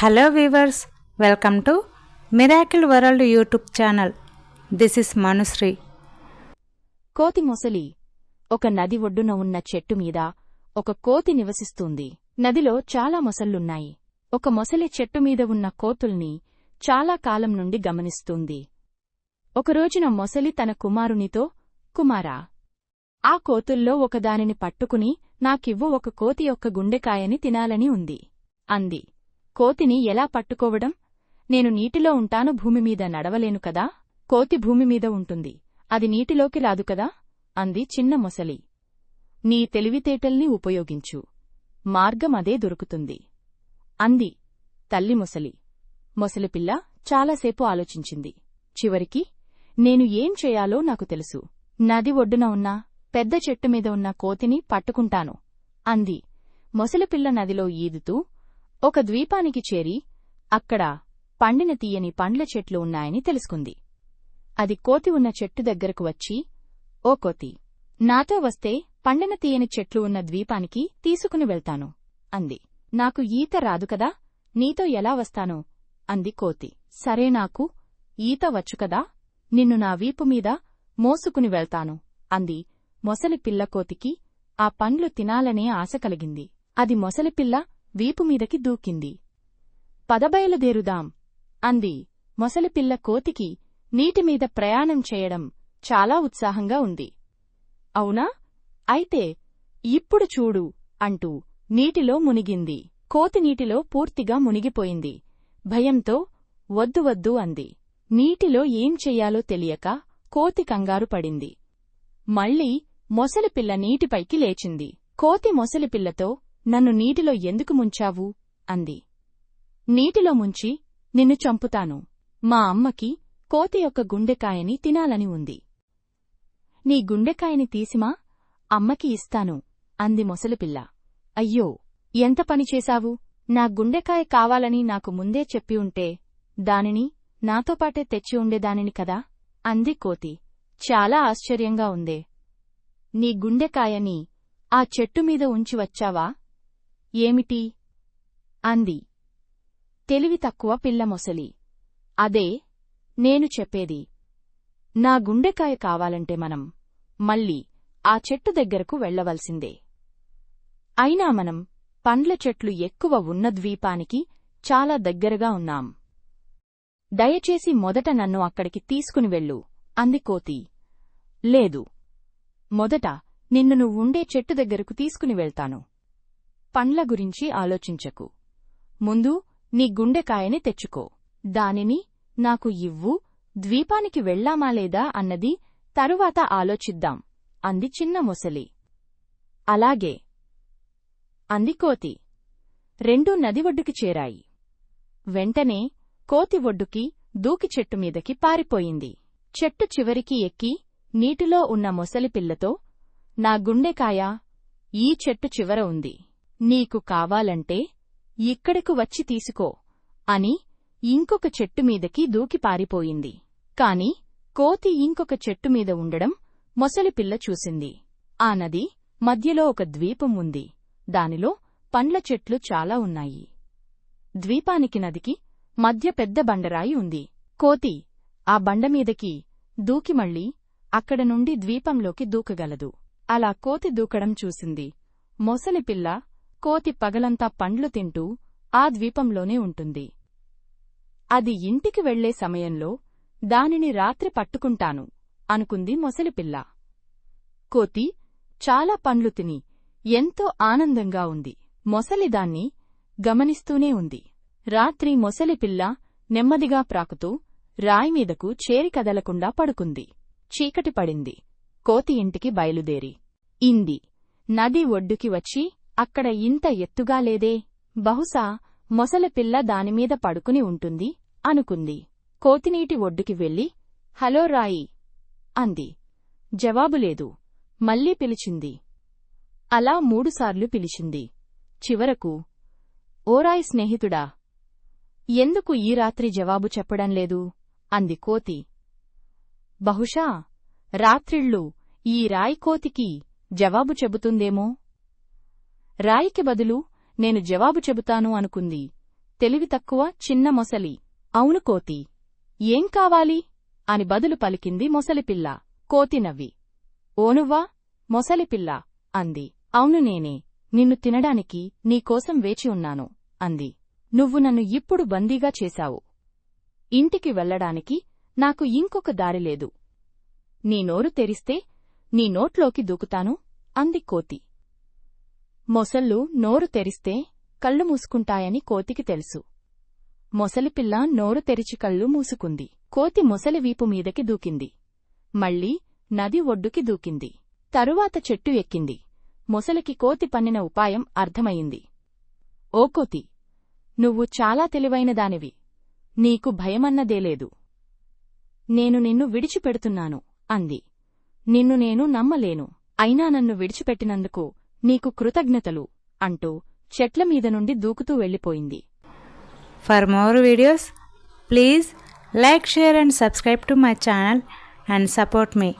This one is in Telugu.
Hello viewers welcome to miracle world YouTube channel this is Manushri కోతి మొసలి ఒక నది ఒడ్డున ఉన్న చెట్టు మీద ఒక కోతి నివసిస్తుంది. నదిలో చాలా మొసళ్ళున్నాయి. ఒక మొసలి చెట్టు మీద ఉన్న కోతుల్ని చాలా కాలం నుండి గమనిస్తుంది. ఒకరోజున మొసలి తన కుమారునితో కుమారా ఆ కోతుల్లో ఒకదానిని పట్టుకుని నాకివ్వు ఒక కోతి యొక్క గుండెకాయని తినాలని ఉంది అంది. కోతిని ఎలా పట్టుకోవడం? నేను నీటిలో ఉంటాను భూమిమీద నడవలేను కదా? కోతి భూమిమీద ఉంటుంది. అది నీటిలోకి రాదు కదా? అంది చిన్న మొసలి. నీ తెలివితేటల్ని ఉపయోగించు. మార్గం అదే దొరుకుతుంది. అంది తల్లి మొసలి. మొసలిపిల్ల చాలాసేపు ఆలోచించింది. చివరికి నేను ఏం చేయాలో నాకు తెలుసు. నది ఒడ్డున ఉన్న పెద్ద చెట్టు మీద ఉన్న కోతిని పట్టుకుంటాను అంది. మొసలిపిల్ల నదిలో ఈదుతూ ఒక ద్వీపానికి చేరి అక్కడ పండిన తీయని పండ్ల చెట్లు ఉన్నాయని తెలుసుకుంది. అది కోతి ఉన్న చెట్టు దగ్గరకు వచ్చి ఓ కోతి నాతో వస్తే పండిన తీయని చెట్లు ఉన్న ద్వీపానికి తీసుకుని వెళ్తాను అంది. నాకు ఈత రాదు కదా నీతో ఎలా వస్తాను? అంది కోతి. సరే నాకు ఈత వచ్చు కదా నిన్ను నా వీపు మీద మోసుకుని వెళ్తాను అంది. మొసలి పిల్ల కోతికి ఆ పండ్లు తినాలనే ఆశ కలిగింది. అది మొసలిపిల్ల వీపుమీదకి దూకింది. పదబయలుదేరుదాం అంది. మొసలిపిల్ల కోతికి నీటిమీద ప్రయాణం చేయడం చాలా ఉత్సాహంగా ఉంది. అవునా? అయితే ఇప్పుడు చూడు అంటూ నీటిలో మునిగింది. కోతి నీటిలో పూర్తిగా మునిగిపోయింది. భయంతో వద్దు వద్దు అంది. నీటిలో ఏం చెయ్యాలో తెలియక కోతి కంగారు పడింది. మళ్ళీ మొసలిపిల్ల నీటిపైకి లేచింది. కోతి మొసలిపిల్లతో నన్ను నీటిలో ఎందుకు ముంచావు? అంది. నీటిలో ముంచి నిన్ను చంపుతాను. మా అమ్మకి కోతి యొక్క గుండెకాయని తినాలని ఉంది. నీ గుండెకాయని తీసిమా? అమ్మకి ఇస్తాను అంది మొసలిపిల్ల. అయ్యో ఎంత పనిచేశావు నా గుండెకాయ కావాలని నాకు ముందే చెప్పి ఉంటే దానిని నాతోపాటే తెచ్చి ఉండేదానిని కదా? అంది కోతి. చాలా ఆశ్చర్యంగా ఉందే. నీ గుండెకాయని ఆ చెట్టు మీద ఉంచి వచ్చావా? ఏమిటి? అంది. తెలివి తక్కువ పిల్ల మొసలి. అదే నేను చెప్పేది. నా గుండెకాయ కావాలంటే మనం మళ్ళీ ఆ చెట్టు దగ్గరకు వెళ్ళవలసిందే. అయినా మనం పండ్ల చెట్లు ఎక్కువ ఉన్న ద్వీపానికి చాలా దగ్గరగా ఉన్నాం. దయచేసి మొదట నన్ను అక్కడికి తీసుకుని వెళ్ళు అంది కోతి. లేదు. మొదట నిన్ను నువ్వుండే చెట్టు దగ్గరకు తీసుకుని వెళ్తాను. పండ్ల గురించి ఆలోచించకు. ముందు నీ గుండెకాయని తెచ్చుకో. దానిని నాకు ఇవ్వు ద్వీపానికి వెళ్ళామా లేదా అన్నది తరువాత ఆలోచిద్దాం అంది చిన్న మొసలి. అలాగే అంది కోతి. రెండూ నది ఒడ్డుకి చేరాయి. వెంటనే కోతి ఒడ్డుకి దూకి చెట్టు మీదకి పారిపోయింది. చెట్టు చివరికి ఎక్కి నీటిలో ఉన్న మొసలి పిల్లతో నా గుండెకాయ ఈ చెట్టు చివర ఉంది. నీకు కావాలంటే ఇక్కడకు వచ్చి తీసుకో అని ఇంకొక చెట్టుమీదకి దూకి పారిపోయింది. కాని కోతి ఇంకొక చెట్టు మీద ఉండడం మొసలిపిల్ల చూసింది. ఆ నది మధ్యలో ఒక ద్వీపం ఉంది. దానిలో పండ్ల చెట్లు చాలా ఉన్నాయి. ద్వీపానికి నదికి మధ్య పెద్ద బండరాయి ఉంది. కోతి ఆ బండమీదకి దూకి మళ్ళీ అక్కడ నుండి ద్వీపంలోకి దూకగలదు. అలా కోతి దూకడం చూసింది. మొసలిపిల్ల కోతి పగలంతా పండ్లు తింటూ ఆ ద్వీపంలోనే ఉంటుంది. అది ఇంటికి వెళ్ళే సమయంలో దానిని రాత్రి పట్టుకుంటాను అనుకుంది మొసలిపిల్ల. కోతి చాలా పండ్లు తిని ఎంతో ఆనందంగా ఉంది. మొసలిదాన్ని గమనిస్తూనే ఉంది. రాత్రి మొసలిపిల్ల నెమ్మదిగా ప్రాకుతూ రాయిమీదకు చేరి కదలకుండా పడుకుంది. చీకటి పడింది. కోతి ఇంటికి బయలుదేరి. ఇంది. నది ఒడ్డుకి వచ్చి అక్కడ ఇంత ఎత్తుగా లేదే? బహుశా మొసలిపిల్ల దానిమీద పడుకుని ఉంటుంది అనుకుంది. కోతినీటి ఒడ్డుకి వెళ్ళి హలో రాయి అంది. జవాబు లేదు. మళ్ళీ పిలిచింది. అలా మూడుసార్లు పిలిచింది. చివరకు ఓరాయ్ స్నేహితుడా ఎందుకు ఈ రాత్రి జవాబు చెప్పడం లేదు? అంది కోతి. బహుశా రాత్రిళ్ళు ఈ రాయి కోతికి జవాబు చెబుతుందేమో? రాయికి బదులు నేను జవాబు చెబుతాను అనుకుంది. తెలివి తక్కువ చిన్న మొసలి. అవును కోతి. ఏం కావాలి? అని బదులు పలికింది మొసలిపిల్ల. కోతి నవ్వి. ఓనువ్వా మొసలిపిల్ల అంది. అవును నేనే. నిన్ను తినడానికి నీకోసం వేచి ఉన్నాను అంది. నువ్వు నన్ను ఇప్పుడు బందీగా చేశావు. ఇంటికి వెళ్ళడానికి నాకు ఇంకొక దారి లేదు. నీ నోరు తెరిస్తే నీ నోట్లోకి దూకుతాను అంది కోతి. మొసళ్ళు నోరు తెరిస్తే కళ్ళు మూసుకుంటాయని కోతికి తెలుసు. మొసలిపిల్ల నోరు తెరిచి కళ్ళు మూసుకుంది. కోతి మొసలి వీపు మీదకి దూకింది. మళ్ళీ నది ఒడ్డుకి దూకింది. తరువాత చెట్టు ఎక్కింది. మొసలికి కోతి పన్నిన ఉపాయం అర్థమయింది ఓ కోతి నువ్వు చాలా తెలివైనదానివి. నీకు భయమన్నదేలేదు నేను నిన్ను విడిచిపెడుతున్నాను అంది. నిన్ను నేను నమ్మలేను. అయినా నన్ను విడిచిపెట్టినందుకు నీకు కృతజ్ఞతలు అంటూ చెట్ల మీద నుండి దూకుతూ వెళ్ళిపోయింది. For more videos please like share and subscribe to my channel and support me